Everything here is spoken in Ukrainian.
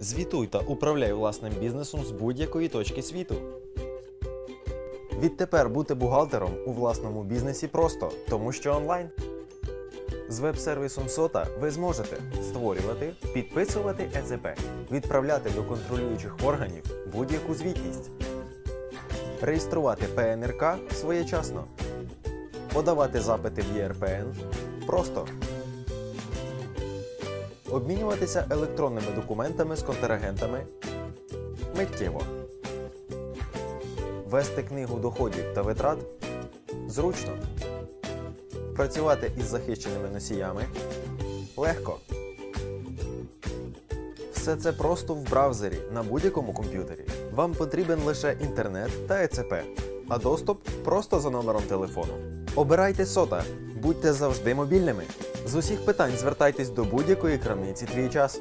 Звітуй та управляй власним бізнесом з будь-якої точки світу. Відтепер бути бухгалтером у власному бізнесі просто, тому що онлайн. З веб-сервісом Сота ви зможете створювати, підписувати ЕЦП, відправляти до контролюючих органів будь-яку звітність, реєструвати ПНРК своєчасно, подавати запити в ЄРПН просто, обмінюватися електронними документами з контрагентами миттєво, вести книгу доходів та витрат зручно. Працювати із захищеними носіями легко. Все це просто в браузері на будь-якому комп'ютері. Вам потрібен лише інтернет та ЕЦП, а доступ просто за номером телефону. Обирайте сота, будьте завжди мобільними. З усіх питань звертайтесь до будь-якої крамниці твій час.